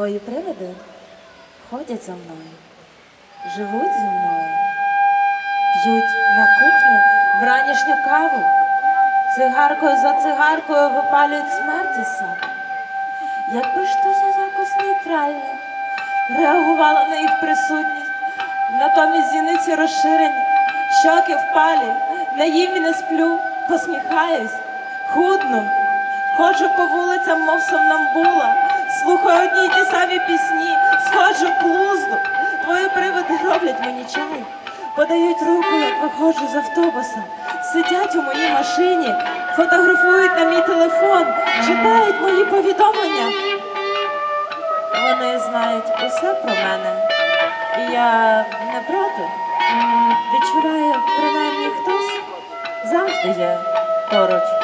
Твої привиди ходять за мною, живуть зі мною, п'ють на кухні вранішню каву, цигаркою за цигаркою випалюють смерті сам. Якби ж то я якось нейтрально реагувала на їх присутність, натомість зіниці розширені, щоки впалі, не їм і не сплю, посміхаюсь, худну, ходжу по вулицям, мов слухаю самі пісні, сходжу глузду. Твої привиди роблять мені чай, подають руку, як виходжу з автобуса, сидять у моїй машині, фотографують на мій телефон, читають мої повідомлення. Вони знають усе про мене, і я не проти. Відчуваю, принаймні хтось завжди є поруч.